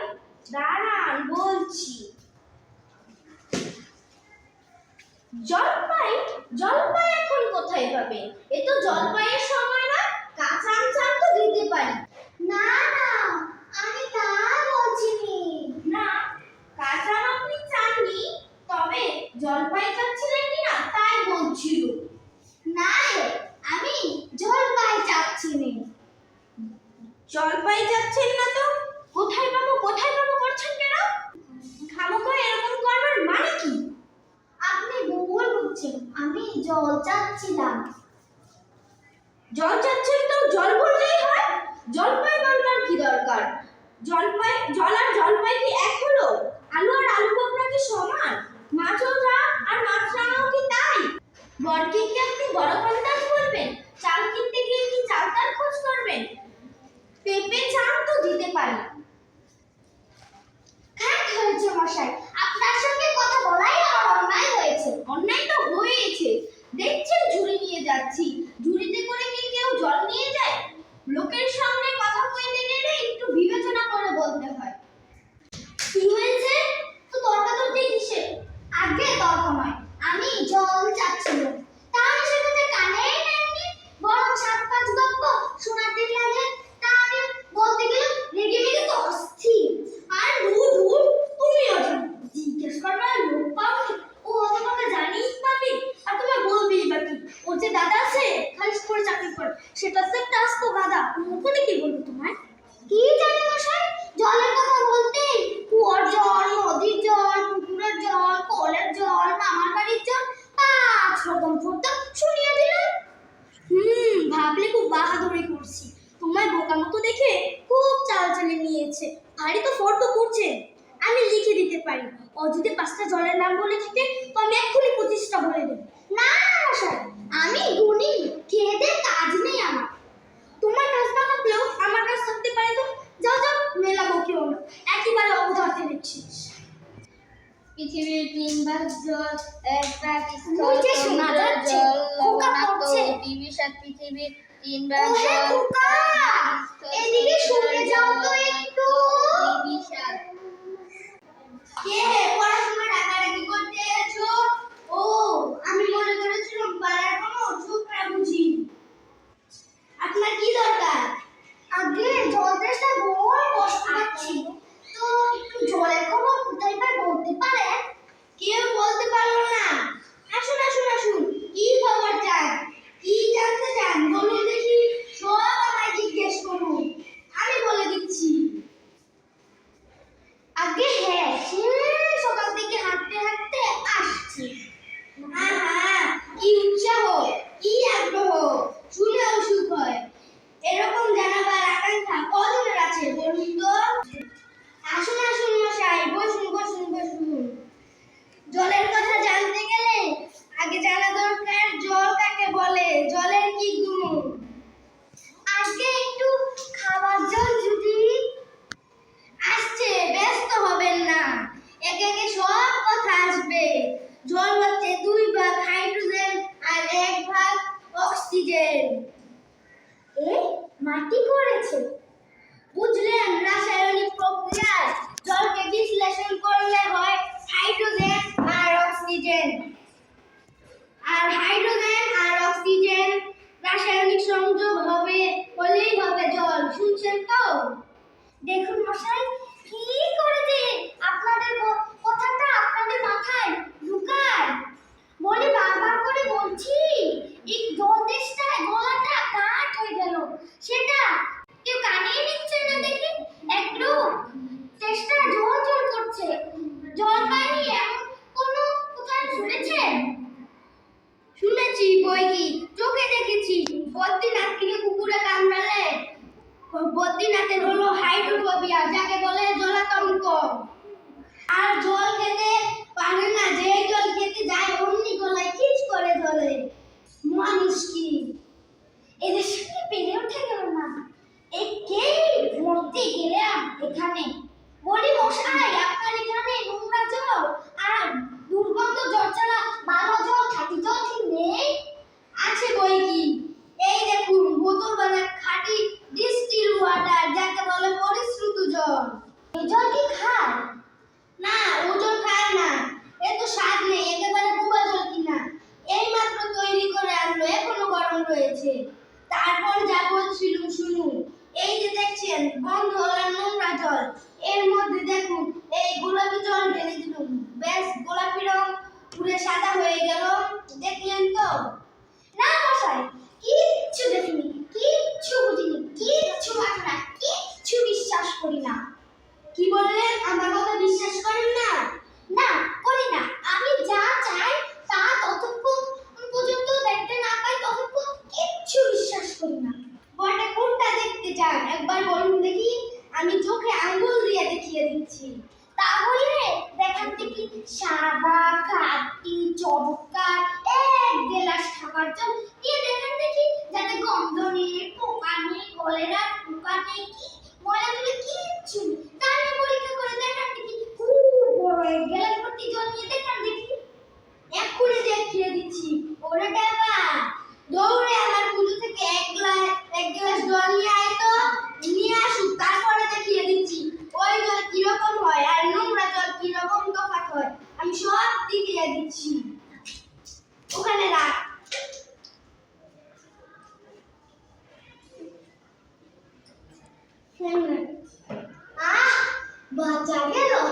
কোথায় দাঁড়ান, বলছি। জলপাই জলপাই এখন কোথায় পাবে? এ তো জলপাইয়ের সময় না কাঁচা আম তো দিতে পারি। জলপাই, জল আর জলপাই কি এক হলো? আলু আর আলু বোকরা কি সমান? মাছরা আর মাছরাঙাও কি তাই? বরকে কি আপনি বড় কন্দাজ বলবেন, চাল কিনতে গিয়ে কি চালটার খোঁজ করবেন? পেঁপে চাল তো হাড়ি তো ফর্দ করছে। আমি লিখে দিতে পারি। ও যদি পাঁচটা জলের নাম বলে থাকে তো আমি এক্ষুনি পঁচিশটা বলে দেব। না মশাই আমি গুনি খেয়েদের কাজ নেই আমার। তোমার কাজ না থাকলেও আমার কাজ থাকতে পারে তো? যাও যাও মেলাবো কেউ না একেবারে অবধাতে দেখছিস পৃথিবীর তিন ভাগ জল এক ভাগ স্থল জল লবণাক্ত পৃথিবীর সাত পৃথিবীর তিন ভাগ হ্যাঁ, জল। মাটি করেছে। বুঝলেন, রাসায়নিক প্রক্রিয়া, জলকে বিশ্লেষণ করলে হয় হাইড্রোজেন আর অক্সিজেন। আর হাইড্রোজেন আর অক্সিজেন রাসায়নিক সংযোগ হবে, হলেই হবে জল, শুনছেন তো? দেখুন মশাই, কি করে যে আপনাদের কথাটা আপনাদের মাথায় ঢুকায়। বলে বারবার করে বলছি, এই জল দেশটায় সেটা কেউ কানিয়ে নিচ্ছে না দেখি? একটু চেষ্টা জোর জোর করছে। জল পায়নি এমন কোনো কোথায় শুনেছে? শুনেছি বইকি চোখে দেখেছি। বদ্রীনাথকে কুকুরে কামড়ালে। বদ্রীনাথের হলো হাইড্রোফোবিয়া, যাকে বলে জলাতঙ্ক। আর জল খেতে পারে না যে জল খেতে যায়, অমনি গলায় কিচ করে ধরে। মানুষ একবার বলুন দেখি, আমি চোখে আঙ্গুল দিয়ে দেখিয়ে দিচ্ছি। তাহলে দেখান থেকে সাদা কাটি চমৎকার, এক গেলাস খাবার জন্য দেখান দেখি যাতে গন্ধ নেই, পোকা নেই কলেরা পোকা নেই, কি 10 minutes. Ah, baca dulu.